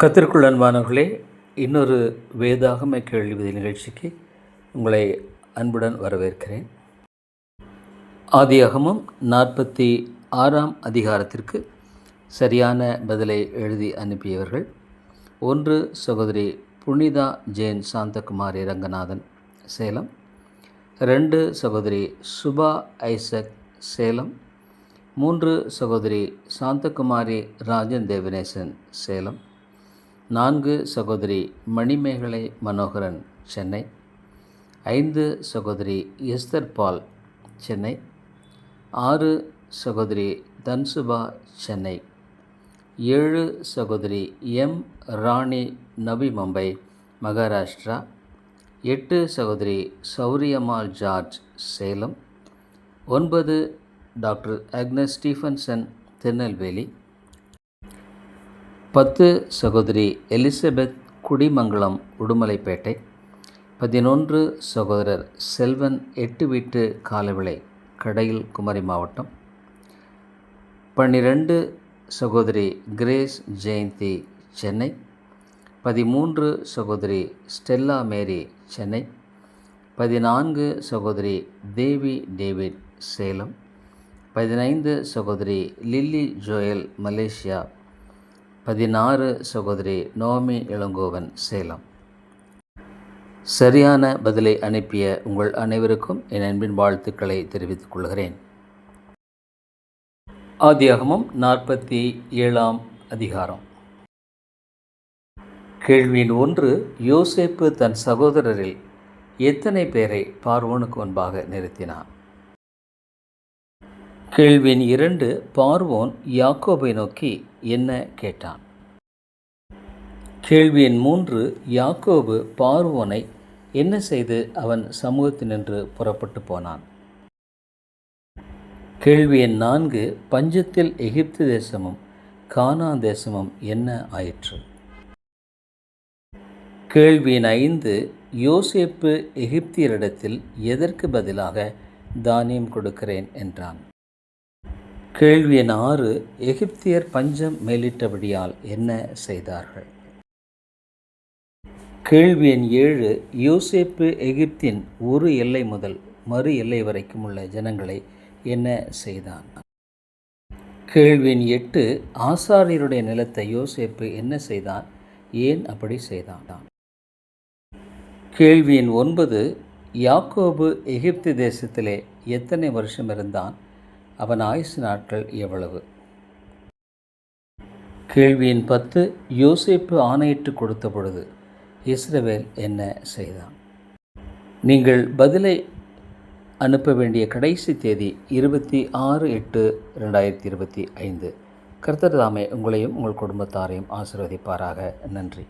கத்திற்குள் அன்பானவர்களே இன்னொரு வேதாகம கேள்வி நிகழ்ச்சிக்கு உங்களை அன்புடன் வரவேற்கிறேன். ஆதியாகமும் நாற்பத்தி ஆறாம் அதிகாரத்திற்கு சரியான பதிலை எழுதி அனுப்பியவர்கள் ஒன்று சகோதரி புனிதா ஜெயின் சாந்தகுமாரி ரங்கநாதன் சேலம் ரெண்டு சகோதரி சுபா ஐசக் சேலம் மூன்று சகோதரி சாந்தகுமாரி ராஜன் தேவநேசன் சேலம் நான்கு சகோதரி மணிமேகலை மனோகரன் சென்னை. ஐந்து சகோதரி எஸ்தர் பால் சென்னை. ஆறு சகோதரி தன்சுபா சென்னை. ஏழு சகோதரி எம் ராணி நவி மும்பை மகாராஷ்டிரா. எட்டு சகோதரி சௌரியம்மாள் ஜார்ஜ் சேலம். ஒன்பது டாக்டர் அக்னஸ் ஸ்டீஃபன்சன் திருநெல்வேலி. பத்து சகோதரி எலிசபெத் குடிமங்கலம் உடுமலைப்பேட்டை. பதினொன்று சகோதரர் செல்வன் எட்டு வீட்டு காலவிளை கடையில் குமரி மாவட்டம். பன்னிரெண்டு சகோதரி கிரேஸ் ஜெயந்தி சென்னை. பதிமூன்று சகோதரி ஸ்டெல்லா மேரி சென்னை. பதினான்கு சகோதரி தேவி டேவிட் சேலம். பதினைந்து சகோதரி லில்லி ஜோயல் மலேசியா பதினாறு சகோதரி நோமி இளங்கோவன் சேலம். சரியான பதிலை அனுப்பிய உங்கள் அனைவருக்கும் என் அன்பின் வாழ்த்துக்களை தெரிவித்துக் கொள்கிறேன். ஆதியாகமும் நாற்பத்தி ஏழாம் அதிகாரம். கேள்வியின் ஒன்று யோசேப்பு தன் சகோதரரில் எத்தனை பேரை பார்வோனுக்கு முன்பாக நிறுத்தினான்? கேள்வியின் இரண்டு பார்வோன் யாக்கோபை நோக்கி என்ன கேட்டான்? கேள்வியின் மூன்று யாக்கோபு பார்வோனை என்ன செய்து அவன் சமூகத்தினின்று புறப்பட்டு போனான்? கேள்வி எண் நான்கு பஞ்சத்தில் எகிப்து தேசமும் கானா தேசமும் என்ன ஆயிற்று? கேள்வி எண் ஐந்து யோசேப்பு எகிப்தியரிடத்தில் எதற்கு பதிலாக தானியம் கொடுக்கிறேன் என்றான். கேள்வி எண் ஆறு எகிப்தியர் பஞ்சம் மேலிட்டபடியால் என்ன செய்தார்கள்? கேள்வி எண் ஏழு யோசேப்பு எகிப்தின் ஒரு எல்லை முதல் மறு எல்லை வரைக்கும் உள்ள ஜனங்களை என்ன செய்தான்? கேள்வி எண் எட்டு ஆசாரியருடைய நிலத்தை யோசேப்பு என்ன செய்தான்? ஏன் அப்படி செய்தான்? கேள்வி எண் ஒன்பது யாக்கோபு எகிப்து தேசத்திலே எத்தனை வருஷம் இருந்தான்? அவன் ஆயுசு நாட்கள் எவ்வளவு? கேள்வியின் பத்து யோசேப்பு ஆணையிட்டு கொடுத்த பொழுது இஸ்ரவேல் என்ன செய்தான்? நீங்கள் பதிலை அனுப்ப வேண்டிய கடைசி தேதி இருபத்தி ஆறு எட்டு ரெண்டாயிரத்தி இருபத்தி ஐந்து. கர்த்தர் தாமே உங்களையும் உங்கள் குடும்பத்தாரையும் ஆசிர்வதிப்பாராக. நன்றி.